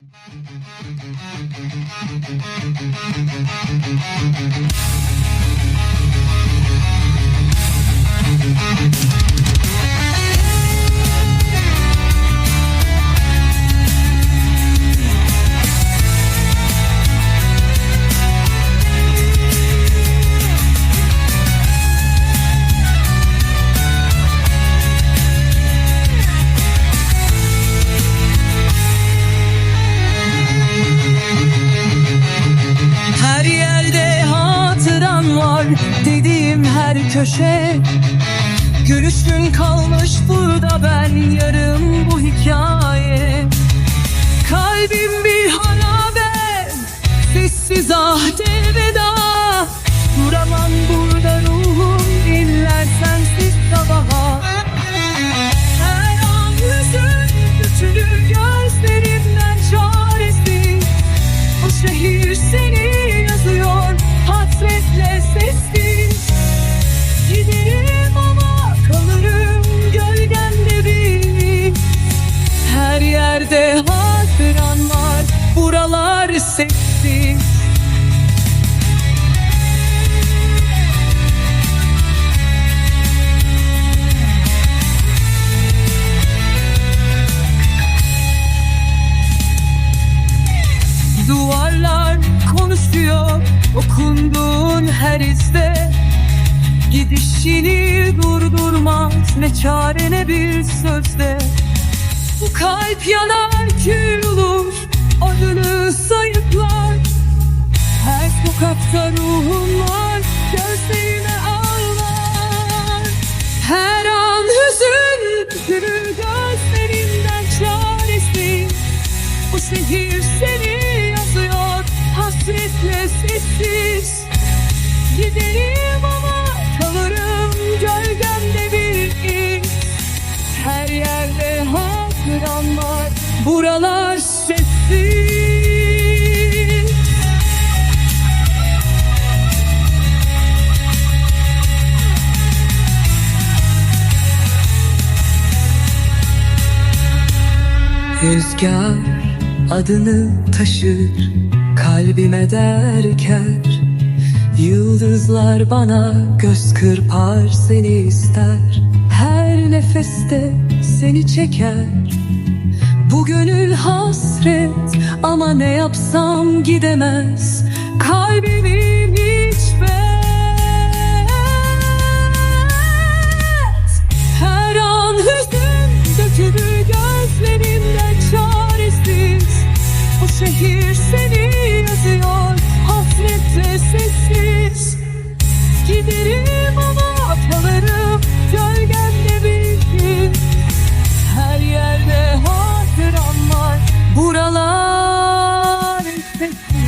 Her köşe. Gülüşün kalmış burada ben yarım bu hikaye. Kalbim bir harabe Sessiz ah elveda Her yerde hatıran var? Buralar sessiz. Duvarlar konuşuyor okunduğun her izde. Gidişini durdurmaz ne çare ne bir sözde kalp yanar kül olur adını sayıklar. Her sokakta ruhum var gözlerime ağlar. Her an hüzün tükürür gözlerimden çaresiz bu şehir seni yazıyor hasretle sessiz. Giderim ama kalırım gölgemde bir iz. Her yerde hatıran sessiz. Rüzgar adını taşır kalbime derker Yıldızlar bana göz kırpar seni ister Nefeste seni çeker. Bu gönül hasret ama ne yapsam gidemez. Kalbimin hiç bet her an hüzün dökülür gözlerimden çaresiz. O şehir Yeah.